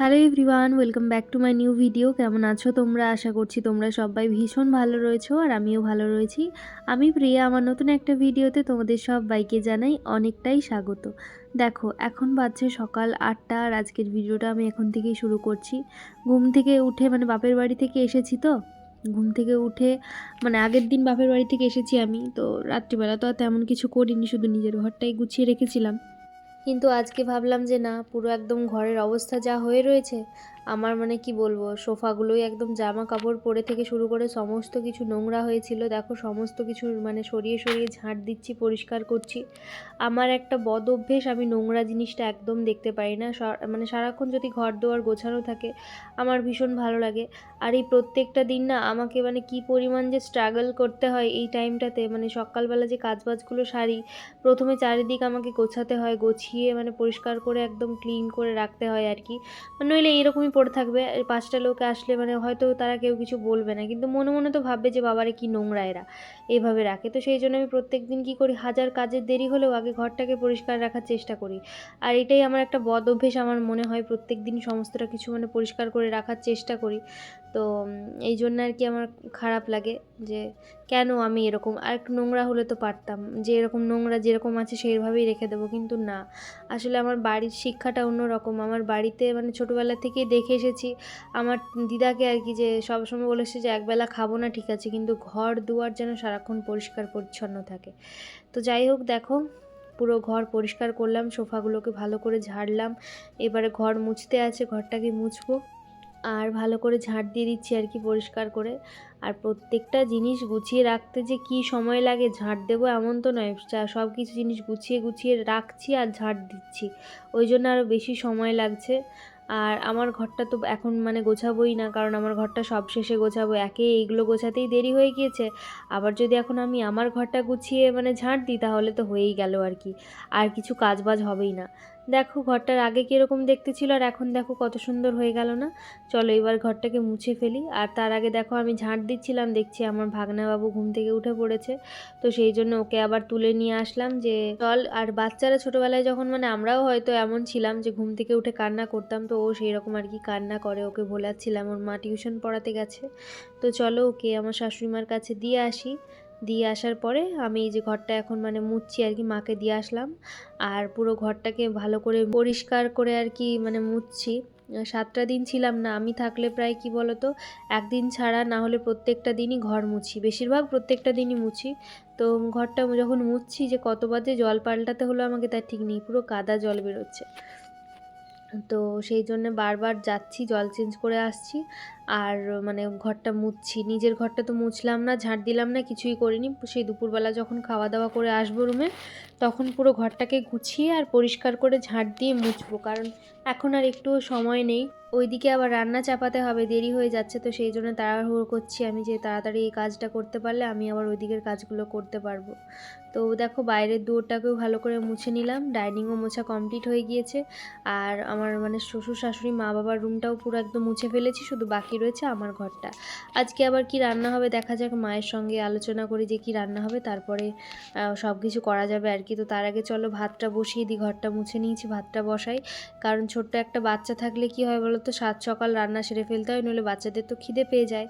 Hello everyone welcome back to my new video কেমন আছো তোমরা? আশা করছি তোমরা সবাই ভীষণ ভালো রয়েছো আর আমিও ভালো রয়েছি। আমি প্রিয়া, আমার নতুন একটা ভিডিওতে তোমাদের সবাইকে জানাই অনেকটাই স্বাগত। দেখো, এখন বাজছে সকাল আটটা আর আজকের ভিডিওটা আমি এখন থেকেই শুরু করছি। ঘুম থেকে উঠে মানে বাপের বাড়ি থেকে এসেছি তো। ঘুম থেকে উঠে মানে আগের দিন বাপের বাড়ি থেকে এসেছি আমি। তো রাত্রিবেলা তো তেমন কিছু করিনি, শুধু নিজের ঘরটাই গুছিয়ে রেখেছিলাম। কিন্তু আজকে ভাবলাম যে না পুরো একদম ঘরের অবস্থা যা হয়ে রয়েছে আমার মানে কি বলব, সোফাগুলোই একদম জামা কাপড় পরে থেকে শুরু করে সমস্ত কিছু নোংরা হয়েছিল। দেখো সমস্ত কিছু মানে সরিয়ে সরিয়ে ঝাঁট দিচ্ছি, পরিষ্কার করছি। আমার একটা বদ অভ্যেস, আমি নোংরা জিনিসটা একদম দেখতে পারি না। মানে সারাক্ষণ যদি ঘর দুয়ার গোছানো থাকে, আমার ভীষণ ভালো লাগে। আর এই প্রত্যেকটা দিন না আমাকে মানে কি পরিমাণ যে স্ট্রাগল করতে হয় এই টাইমটাতে মানে সকালবেলা যে কাজবাজগুলো সারি, প্রথমে চারিদিক আমাকে গোছাতে হয়, গোছিয়ে মানে পরিষ্কার করে একদম ক্লিন করে রাখতে হয় আর কি। মানে নইলে এরকমই পড়ে থাকবে পাঁচটা লোক আসলে মানে হয়তো তারা কেউ কিছু বলবে না। কিন্তু মনে মনে তো ভাববে যে, বাবারে কি নোংরা এরা। এইভাবে রাখে। তো সেই জন্য আমি প্রত্যেক দিন কী করি, হাজার কাজের দেরি হলেও আগে ঘরটাকে পরিষ্কার রাখার চেষ্টা করি। আর এটাই আমার একটা বদ অভ্যেস আমার মনে হয় প্রত্যেক দিন সমস্তটা কিছু মানে পরিষ্কার করে রাখার চেষ্টা করি। তো এই জন্য আর কি আমার খারাপ লাগে যে কেন আমি এরকম? আর নোংরা হলে তো পারতাম। যে এরকম নোংরা যেরকম আছে সেইভাবেই রেখে দেবো, কিন্তু না। আসলে আমার বাড়ির শিক্ষাটা অন্যরকম আমার বাড়িতে মানে ছোটোবেলা থেকেই দেখে এসেছি। আমার দিদাকে আর কি যে সবসময় বলেছে যে, একবেলা খাব না, ঠিক আছে? কিন্তু ঘর দুয়ার যেন সারাক্ষণ পরিষ্কার পরিচ্ছন্ন থাকে। তো যাই হোক, দেখো, পুরো ঘর পরিষ্কার করলাম, সোফাগুলোকে ভালো করে ঝাড়লাম। এবারে ঘর মুছতে আছে, ঘরটাকে মুছবো। আর ভালো করে ঝাঁট দিয়ে দিচ্ছি আর কি পরিষ্কার করে। আর প্রত্যেকটা জিনিস গুছিয়ে রাখতে যে কি সময় লাগে ঝাঁট দেবো এমন তো নয়। সব কিছু জিনিস গুছিয়ে গুছিয়ে রাখছি আর ঝাঁট দিচ্ছি। ওই জন্য আরও বেশি সময় লাগছে। আর আমার ঘরটা তো এখন মানে গোছাবোই না, কারণ আমার ঘরটা সব শেষে গোছাবো। একে এইগুলো গোছাতেই দেরি হয়ে গিয়েছে। আবার যদি এখন আমি আমার ঘরটা গুছিয়ে মানে ঝাঁট দিই, তাহলে তো হয়েই গেল আর কি। আর কিছু কাজবাজ হবেই না। দেখো ঘরটার আগে কীরকম দেখতে ছিল আর এখন দেখো কত সুন্দর হয়ে গেল না? চলো এবার ঘরটাকে মুছে ফেলি। আর তার আগে দেখো আমি ঝাঁট দিচ্ছিলাম, দেখছি আমার ভাগনাবাবু ঘুম থেকে উঠে পড়েছে। তো সেই জন্য ওকে আবার তুলে নিয়ে আসলাম যে, চল। আর বাচ্চারা ছোটোবেলায় যখন মানে আমরাও হয়তো এমন ছিলাম যে ঘুম থেকে উঠে কান্না করতাম, তো ও সেই রকম আর কি কান্না করে। ওকে ভোলাচ্ছিলাম, ওর মা টিউশন পড়াতে গেছে। তো চলো ওকে আমার শাশুড়ি মার কাছে দিয়ে আসি। দিয়ে আসার পরে আমি যে ঘরটা এখন মানে মুছছি আর কি, মাকে দিয়ে আসলাম। আর পুরো ঘরটাকে ভালো করে পরিষ্কার করে আর কি মানে মুছছি। সাতটা দিন ছিলাম না, আমি থাকলে প্রায় কি বলতো, একদিন ছাড়া না হলে প্রত্যেকটা দিনই ঘর মুছি। বেশিরভাগ প্রত্যেকটা দিনই মুছি। তো ঘরটা যখন মুছছি যে কতবার যে জল পাল্টাতে হলো আমাকে তার ঠিক নেই, পুরো কাদা জল বেরোচ্ছে। তো সেই জন্য বারবার যাচ্ছি, জল চেঞ্জ করে আসছি। আর মানে ঘরটা মুছছি। নিজের ঘরটা তো মুছলাম না, ঝাঁট দিলাম না, কিছুই করিনি। সেই দুপুরবেলা যখন খাওয়া দাওয়া করে আসব রুমে, তখন পুরো ঘরটাকে গুছিয়ে আর পরিষ্কার করে ঝাঁট দিয়ে মুছবো। কারণ এখন আর একটুও সময় নেই। ওইদিকে আবার রান্না চাপাতে হবে, দেরি হয়ে যাচ্ছে, তো সেই জন্য তাড়াহুড়ো করছি আমি যে তাড়াতাড়ি এই কাজটা করতে পারলে আমি আবার ওইদিকের কাজগুলো করতে পারব। তো দেখো বাইরের দুয়ারটাকেও ভালো করে মুছে নিলাম, ডাইনিংও মোছা কমপ্লিট হয়ে গিয়েছে। আর আমার মানে শ্বশুর শাশুড়ি মা বাবার রুমটাও পুরো একদম মুছে ফেলেছি, শুধু বাকি রয়েছে আমার ঘরটা। আজকে আবার কি রান্না হবে দেখা যাক, মায়ের সঙ্গে আলোচনা করি যে কি রান্না হবে, তারপরে সব কিছু করা যাবে আর কি। তো তার আগে চলো ভাতটা বসিয়ে দিই, ঘরটা মুছে নিয়েছি, ভাতটা বসাই। কারণ ছোট্ট একটা বাচ্চা থাকলে কি হয় বলো তো সাত সকাল রান্না সেরে ফেলতে হয়, নইলে বাচ্চাদের তো খিদে পেয়ে যায়।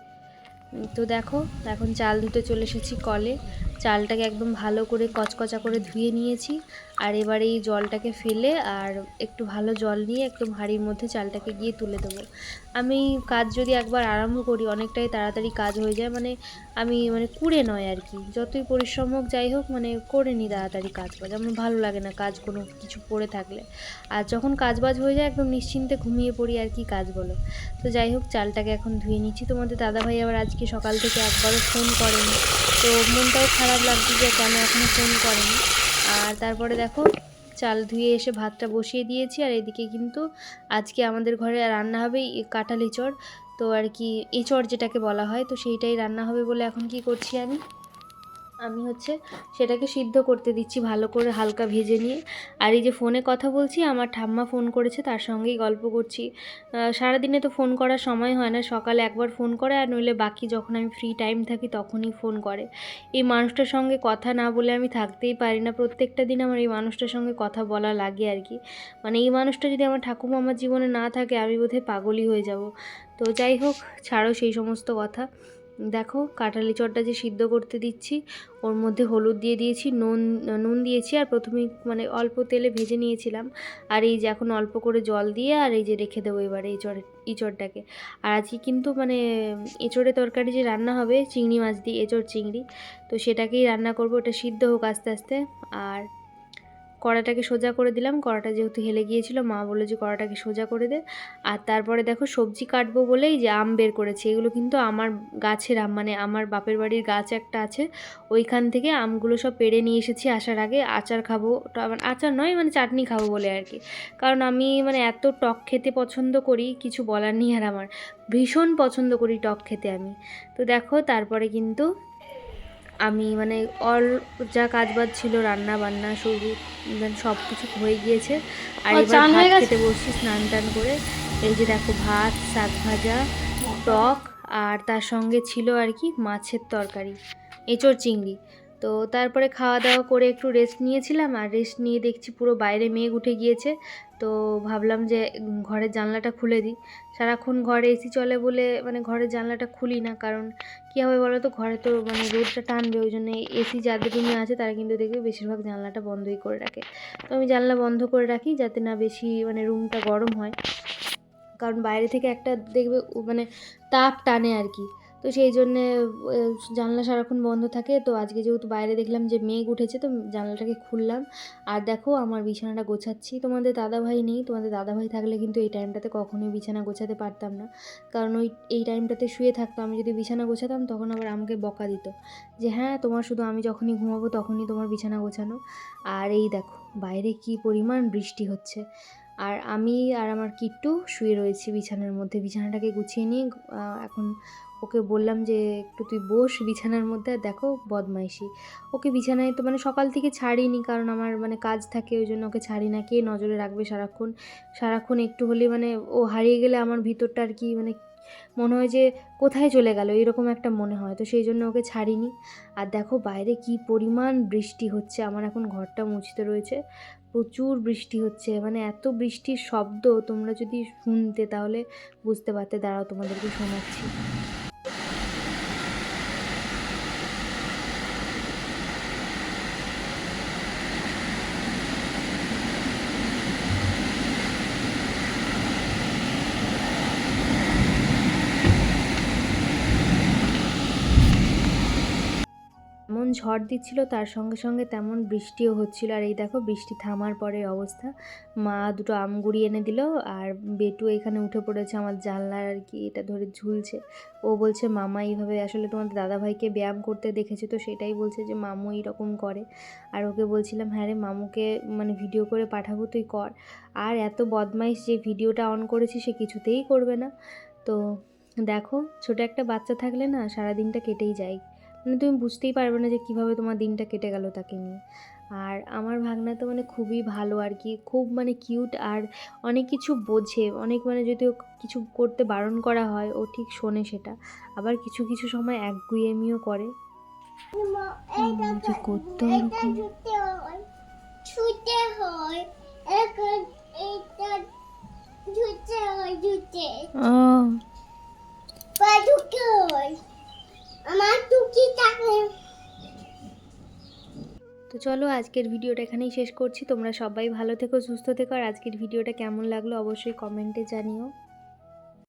তো দেখো, এখন চাল ধুতে চলে এসেছি কলে। চালটাকে একদম ভালো করে কচকচা করে ধুয়ে নিয়েছি। আর এবার এই জলটাকে ফেলে আর একটু ভালো জল নিয়ে একদম হাঁড়ির মধ্যে চালটাকে গিয়ে তুলে দেবো। আমি কাজ যদি একবার আরম্ভ করি, অনেকটাই তাড়াতাড়ি কাজ হয়ে যায়। মানে আমি মানে কুড়ে নয় আর কি। যতই পরিশ্রম হোক, যাই হোক মানে করে নিই তাড়াতাড়ি কাজ বাজ আমার ভালো লাগে না কাজ কোনো কিছু পড়ে থাকলে। আর যখন কাজ বাজ হয়ে যায়, একদম নিশ্চিন্তে ঘুমিয়ে পড়ি আর কি কাজ বলো। তো যাই হোক, চালটাকে এখন ধুয়ে নিচ্ছি। তোমাদের দাদাভাই আবার আজকে সকাল থেকে একবারও ফোন করেনি। তো মনটাও খারাপ লাগছে যে কেন এখনও ফোন করেনি। আর তারপরে দেখো, চাল ধুয়ে এসে ভাতটা বসিয়ে দিয়েছি। আর এদিকে কিন্তু আজকে আমাদের ঘরে রান্না হবে কাঁঠাল এঁচড়। তো আর কি এঁচড় যেটাকে বলা হয়, তো সেইটাই রান্না হবে বলে এখন কি করছি আমি? আমি হচ্ছে সেটাকে সিদ্ধ করতে দিচ্ছি ভালো করে হালকা ভেজে নিয়ে। আর এই যে ফোনে কথা বলছি, আমার ঠাম্মা ফোন করেছে, তার সঙ্গেই গল্প করছি। সারাদিনে তো ফোন করার সময় হয় না, সকালে একবার ফোন করে আর নইলে বাকি যখন আমি ফ্রি টাইম থাকি তখনই ফোন করে। এই মানুষটার সঙ্গে কথা না বলে আমি থাকতেই পারি না, প্রত্যেকটা দিন আমার এই মানুষটার সঙ্গে কথা বলা লাগে আর কি। মানে এই মানুষটা যদি আমার ঠাকুমা আমার জীবনে না থাকে, আমি বোধহয় পাগলই হয়ে যাব। তো যাই হোক, ছাড়ো সেই সমস্ত কথা। দেখো কাঁঠালি চটটা যে সিদ্ধ করতে দিচ্ছি, ওর মধ্যে হলুদ দিয়ে দিয়েছি, নুন নুন দিয়েছি আর প্রথমে মানে অল্প তেলে ভেজে নিয়েছিলাম। আর এই যে এখন অল্প করে জল দিয়ে আর এই যে রেখে দেবো এবারে এঁচড় ইঁচড়টাকে আর আজকে কিন্তু মানে এঁচড়ে তরকারি যে রান্না হবে, চিংড়ি মাছ দিয়ে, এঁচড় চিংড়ি, তো সেটাকেই রান্না করব, ওটা সিদ্ধ হোক আস্তে আস্তে। আর কড়াটাকে সোজা করে দিলাম। কড়াটা যেহেতু হেলে গিয়েছিল, মা বলল যে কড়াটাকে সোজা করে দে। আর তারপরে দেখো সবজি কাটবো বলেই যে আম বের করেছি। এগুলো কিন্তু আমার গাছের আম মানে আমার বাপের বাড়ির গাছ একটা আছে। ওইখান থেকে আমগুলো সব পেড়ে নিয়ে এসেছি আসার আগে। আচার খাব মানে আচার নয় মানে চাটনি খাব বলে আর কি। কারণ আমি মানে এত টক খেতে পছন্দ করি, কিছু বলার নেই আর আমার। ভীষণ পছন্দ করি টক খেতে আমি। তো দেখো তারপরে কিন্তু আমি মানে অল যা কাজ বাজ ছিল রান্না বান্না সবজি সব কিছু হয়ে গিয়েছে। আর এবার ভাত খেতে বসছি স্নান টান করে। এই যে দেখো ভাত শাক ভাজা টক আর তার সঙ্গে ছিল আর কি মাছের তরকারি এঁচড় চিংড়ি। তো তারপরে খাওয়া দাওয়া করে একটু রেস্ট নিয়েছিলাম আর রেস্ট নিয়ে দেখছি পুরো বাইরে মেঘ উঠে গিয়েছে। তো ভাবলাম যে ঘরের জানলাটা খুলে দিই। সারাক্ষণ ঘরে এসি চলে বলে মানে ঘরের জানলাটা খুলি না, কারণ কী হবে বলো তো ঘরে তো মানে রোদটা টানবে ওই জন্য এসি যাদের রুমে আছে তারা কিন্তু দেখবে বেশিরভাগ জানলাটা বন্ধই করে রাখে। তো আমি জানলা বন্ধ করে রাখি যাতে না বেশি মানে রুমটা গরম হয়। কারণ বাইরে থেকে একটা দেখবে মানে তাপ টানে আর কি। তো সেই জন্যে জানলা সারাক্ষণ বন্ধ থাকে। তো আজকে যেহেতু বাইরে দেখলাম যে মেঘ উঠেছে, তো জানলাটাকে খুললাম। আর দেখো, আমার বিছানাটা গোছাচ্ছি। তোমাদের দাদাভাই নেই, তোমাদের দাদাভাই থাকলে কিন্তু এই টাইমটাতে কখনোই বিছানা গোছাতে পারতাম না। কারণ ওই, এই টাইমটাতে শুয়ে থাকতো, আমি যদি বিছানা গোছাতাম, তখন আবার আমাকে বকা দিত। যে হ্যাঁ তোমার শুধু আমি যখনই ঘুমাবো, তখনই তোমার বিছানা গোছানো। আর এই দেখো, বাইরে কি পরিমাণ বৃষ্টি হচ্ছে। আর আমি আর আমার কিট্টু শুয়ে রয়েছি বিছানার মধ্যে। বিছানাটাকে গুছিয়ে নিয়ে এখন ওকে বললাম যে, একটু তুই বস বিছানার মধ্যে, আর দেখো বদমাইশি। ওকে বিছানায় তো মানে সকাল থেকে ছাড়িনি, কারণ আমার মানে কাজ থাকে, ওই জন্য ওকে ছাড়ি না। কে নজরে রাখবে সারাক্ষণ? সারাক্ষণ একটু হলে মানে ও হারিয়ে গেলে আমার ভিতরটা আর কি মানে মনে হয় যে কোথায় চলে গেল, এরকম একটা মনে হয়। তো সেই জন্য ওকে ছাড়িনি। আর দেখো বাইরে কি পরিমাণ বৃষ্টি হচ্ছে, আমার এখন ঘরটা মুছতে রয়েছে। প্রচুর বৃষ্টি হচ্ছে মানে এত বৃষ্টির শব্দ তোমরা যদি শুনতে তাহলে বুঝতে পারতে, দাঁড়াও তোমাদেরকে শোনাচ্ছি। এমন ঝড় দিচ্ছিল, তার সঙ্গে সঙ্গে তেমন বৃষ্টিও হচ্ছিল। আর এই দেখো, বৃষ্টি থামার পরে অবস্থা। মা দুটো আমগুড়ি এনে দিল, আর বেটু এখানে উঠে পড়েছে আমার জানলার আর কি, এটা ধরে ঝুলছে। ও বলছে, মামা, এইভাবে আসলে তোমাদের দাদাভাইকে ব্যায়াম করতে দেখেছে তো? সেটাই বলছে যে, মামু এইরকম করে। আর ওকে বলছিলাম হ্যাঁ রে, মামুকে মানে ভিডিও করে পাঠাবো, তুই কর। আর এত বদমাইশ যে ভিডিওটা অন করেছি, সে কিছুতেই করবে না। তো দেখো, ছোট একটা বাচ্চা থাকলে না সারা দিনটা কেটেই যায়। মানে তুমি বুঝতেই পারবে না যে কীভাবে তোমার দিনটা কেটে গেল তাকে নিয়ে। আর আমার ভাগনা তো মানে খুবই ভালো আর কি খুব মানে কিউট আর অনেক কিছু বোঝে। অনেক মানে যদি কিছু করতে বারণ করা হয় ও ঠিক শোনে সেটা। আবার কিছু কিছু সময় একগুয়েমিও করে। করতে ছুটে হয় ছুটে হয় ছুটে ও হয়। তো চলো, আজকের ভিডিওটা এখানেই শেষ করছি। তোমরা সবাই ভালো থেকো, সুস্থ থেকো। আর আজকের ভিডিওটা কেমন লাগল অবশ্যই কমেন্টে জানিও।